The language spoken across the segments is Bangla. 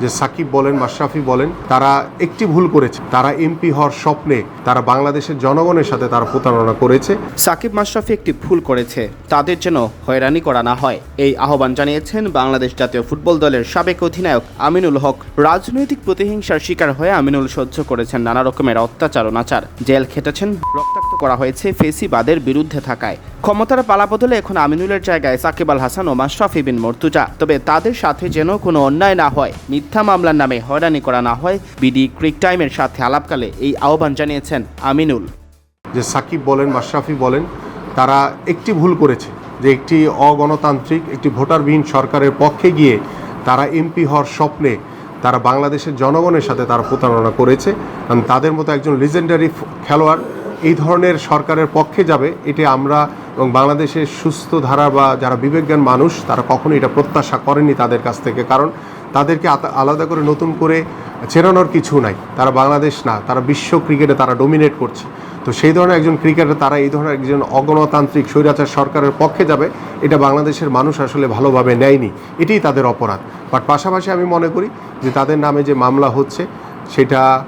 যে সাকিব বলেন মাশরাফি বলেন, তারা একটি ভুল করেছে। তারা এমপি হওয়ার স্বপ্নে তারা বাংলাদেশের জনগণের সাথে তারা প্রতারণা করেছে। সাকিব মাশরাফি একটি ভুল করেছে। তাদের যেন হয়রানি করা না হয়। এই আহ্বান জানিয়েছেন বাংলাদেশ জাতীয় ফুটবল দলের সাবেক অধিনায়ক আমিনুল হক। রাজনৈতিক প্রতিহিংসার শিকার হয়ে আমিনুল সহ্য করেছেন নানা রকমের অত্যাচার অনাচার জেল খেটেছেন, রক্তাক্ত করা হয়েছে ফেসিবাদের বিরুদ্ধে থাকায়। ক্ষমতার পালাবদলে এখন আমিনুলের জায়গায় সাকিব আল হাসান ও মাশরাফি বিন মর্তুজা। তবে তাদের সাথে যেন কোনো অন্যায় না হয়, মিথ্যা মামলার নামে হয়রানি করা না হয়, বিডি ক্রিক টাইমের সাথে আলাপকালে এই আহ্বান জানিয়েছেন আমিনুল। যে সাকিব বলেন, মাশরাফি বলেন, তারা একটি ভুল করেছে, যে একটি অগণতান্ত্রিক, একটি ভোটারবিহীন সরকারের পক্ষে গিয়ে তারা এমপি হওয়ার স্বপ্নে তারা বাংলাদেশের জনগণের সাথে তারা প্রতারণা করেছে। কারণ তাদের মতো একজন লিজেন্ডারি খেলোয়াড় ধরনের সরকারের পক্ষে যাবে, এটি আমরা এবং বাংলাদেশের সুস্থ ধারা বা যারা বিবেকজ্ঞান মানুষ, তারা কখনো এটা প্রত্যাশা করেনি তাদের কাছ থেকে। কারণ তাদেরকে আলাদা করে নতুন করে চেনানোর কিছু নাই। তারা বাংলাদেশ না, তারা বিশ্ব ক্রিকেটে তারা ডোমিনেট করছে। তো সেই ধরনের একজন ক্রিকেটার, তারা এই ধরনের একজন অগণতান্ত্রিক স্বৈরাচার সরকারের পক্ষে যাবে, এটা বাংলাদেশের মানুষ আসলে ভালোভাবে নেয়নি। এটাই তাদের অপরাধ। বাট পাশাপাশি আমি মনে করি যে তাদের নামে যে মামলা হচ্ছে, সেটা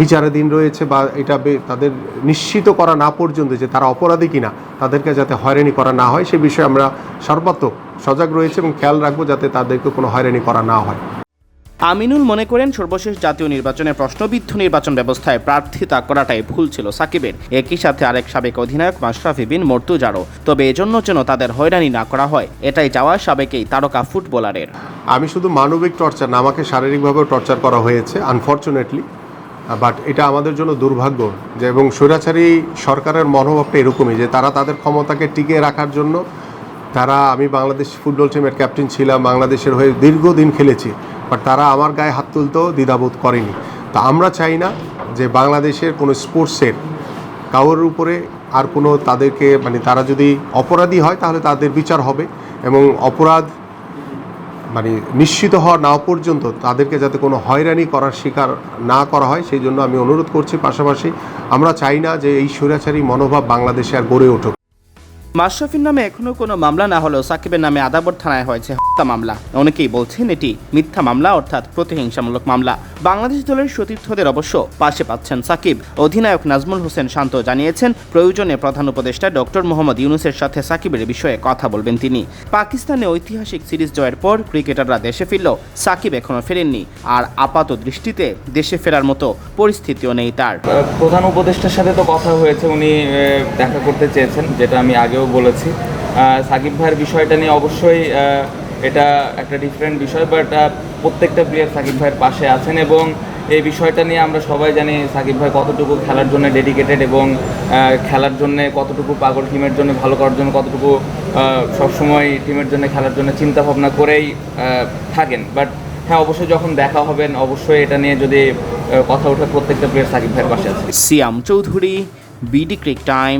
বিচারাধীন রয়েছে বা এটা তাদের নিশ্চিত করা না পর্যন্ত যে তারা অপরাধী কিনা তাদেরকে যাতে হয়রানি করা না হয় সে বিষয়ে আমরা সর্বাত্মক সজাগ রয়েছে এবং খেয়াল রাখব যাতে তাদেরকে কোনো হয়রানি করা না হয়। আমিনুল মনে করেন সর্বশেষ জাতীয় নির্বাচনে প্রশ্নবিদ্ধ নির্বাচন ব্যবস্থায় প্রার্থী প্রার্থিতা করাটাই ভুল ছিল সাকিবের। একই সাথে আরেক সাবেক অধিনায়ক মাশরাফি বিন মর্তুজারও। তবে এজন্য যেন তাদের হয়রানি না করা হয় এটাই চাওয়া সাবেকেই তারকা ফুটবলারের। আমি শুধু মানবিক টর্চার না আমাকে শারীরিকভাবেও টর্চার করা হয়েছে আনফর্চুনেটলি বাট এটা আমাদের জন্য দুর্ভাগ্য যে, এবং স্বৈরাচারী সরকারের মনোভাবটা এরকমই যে, তারা তাদের ক্ষমতাকে টিকিয়ে রাখার জন্য তারা, আমি বাংলাদেশ ফুটবল টিমের ক্যাপ্টেন ছিলাম, বাংলাদেশের হয়ে দীর্ঘদিন খেলেছি বাট তারা আমার গায়ে হাত তুলতেও দ্বিধাবোধ করেনি। তো আমরা চাই না যে, বাংলাদেশের কোনো স্পোর্টসের কারোর উপরে আর কোনো তাদেরকে মানে তারা যদি অপরাধী হয়, তাহলে তাদের বিচার হবে, এবং অপরাধ মানে নিশ্চিত হওয়া না পর্যন্ত তাদেরকে যাতে কোনো হয়রানি করার শিকার না করা হয়, সেই জন্য আমি অনুরোধ করছি পাশাপাশি। আমরা চাই না যে এই স্বৈরাচারী মনোভাব বাংলাদেশে আর গড়ে উঠুক। মাশরাফির নামে এখনও কোনো মামলা না হলেও সাকিবের নামে আদাবর থানায় হয়েছে হত্যা মামলা। অনেকেই বলছেন এটি মিথ্যা মামলা অর্থাৎ প্রতিহিংসামূলক মামলা। বাংলাদেশ দলের সতীর্থদের অবশ্য পাশে পাচ্ছেন সাকিব। অধিনায়ক নাজমুল হোসেন শান্ত জানিয়েছেন, প্রয়োজনে প্রধান উপদেষ্টা ডক্টর মোহাম্মদ ইউনুসের সাথে সাকিবের বিষয়ে কথা বলবেন তিনি। পাকিস্তানে ঐতিহাসিক সিরিজ জয়ের পর ক্রিকেটাররা দেশে ফিরলেও সাকিব এখনও ফেরেননি। আর আপাত দৃষ্টিতে দেশে ফেরার মতো পরিস্থিতিও নেই তার। প্রধান উপদেষ্টার সাথে তো কথা হয়েছে, উনি দেখা করতে চেয়েছেন, যেটা আমি আগেও বলেছি। সাকিব ভাইয়ের বিষয়টা নিয়ে অবশ্যই এটা একটা ডিফারেন্ট বিষয় বাট প্রত্যেকটা প্লেয়ার সাকিব ভাইয়ের পাশে আছেন এবং এই বিষয়টা নিয়ে আমরা সবাই জানি সাকিব ভাই কতটুকু খেলার জন্য ডেডিকেটেড এবং খেলার জন্য কতটুকু পাগল টিমের জন্য, ভালো করার জন্য কতটুকু সবসময় টিমের জন্য খেলার জন্য চিন্তা ভাবনা করেই থাকেন। বাট হ্যাঁ অবশ্যই যখন দেখা হবেন অবশ্যই এটা নিয়ে যদি কথা ওঠে, প্রত্যেকটা প্লেয়ার সাকিব ভাইয়ের পাশে আছে। Siam Chowdhury BD cric time